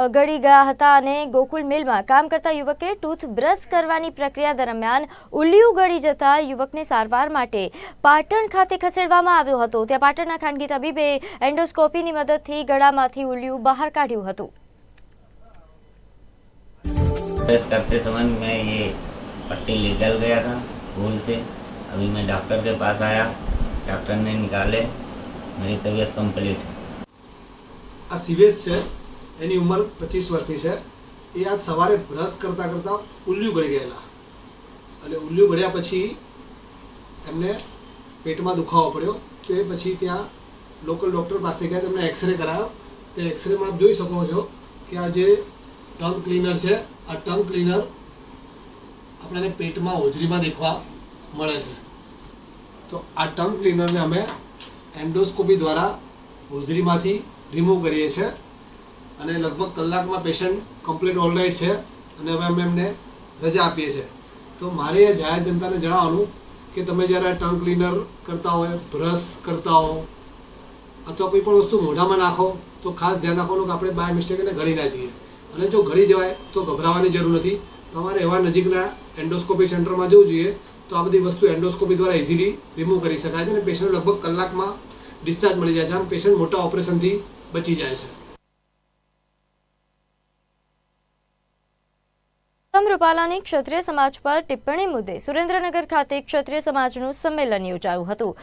ગળી ગયા હતા અને ગોકુલ મિલમાં કામ કરતા યુવકે ટૂથ બ્રશ કરવાની પ્રક્રિયા દરમિયાન ઉલ્લિયું ગળી જતા યુવકને સારવાર માટે પાટણ ખાતે ખસેડવામાં આવ્યો હતો ત્યાં પાટણના ખાનગી તબીબે એન્ડોસ્કોપીની મદદથી ગળામાંથી ઉલ્લિયું બહાર કાઢ્યું હતું प्रेस करते समय मैं ये पट्टी निकल गया था भूल से अभी मैं डॉक्टर के पास आया डॉक्टर ने निकाले मेरी तबीयत कंप्लीट है આ સિવેશ છે એની ઉંમર પચીસ વર્ષની છે. એ આજ સવારે બ્રશ કરતાં કરતાં ઉલ્લું ગળી ગયેલા. અને ઉલ્લું ગળ્યા પછી એમને પેટમાં દુખાવો પડ્યો. તો એ પછી ત્યાં લોકલ ડૉક્ટર પાસે ગયા તેમને એક્સરે કરાયો. તે એક્સરેમાં આપ જોઈ શકો છો કે આ જે ટંગ ક્લીનર છે, આ ટંગ ક્લીનર આપણને પેટમાં હોજરીમાં દેખવા મળે છે. તો આ ટંગ ક્લીનરને અમે એન્ડોસ્કોપી દ્વારા હોજરીમાંથી રિમૂવ કરીએ છીએ. અને લગભગ કલાકમાં પેશન્ટ કમ્પ્લીટ ઓલરાઈટ છે અને હવે અમે એમને રજા આપીએ છીએ. તો મારે એ જાહેર જનતાને જણાવવાનું કે તમે જ્યારે ટંગ ક્લીનર કરતા હોય બ્રશ કરતા હો, અથવા કોઈ પણ વસ્તુ મોઢામાં નાખો, તો ખાસ ધ્યાન રાખવાનું કે આપણે બાય મિસ્ટેક એને ગળી ના જઈએ. અને જો ગળી જવાય, તો ગભરાવાની જરૂર નથી. તમારે એવા નજીકના એન્ડોસ્કોપી સેન્ટરમાં જવું જોઈએ, તો આ બધી વસ્તુ એન્ડોસ્કોપી દ્વારા ઇઝીલી રિમૂવ કરી શકાય છે અને પેશન્ટ લગભગ કલાકમાં ડિસ્ચાર્જ મળી જાય છે. આમ પેશન્ટ મોટા ઓપરેશનથી બચી જાય છે. તમ રૂપાલાની ક્ષત્રિય સમાજ પર ટિપ્પણી મુદ્દે સુરેન્દ્રનગર ખાતે ક્ષત્રિય સમાજનું સંમેલન યોજાયું હતું.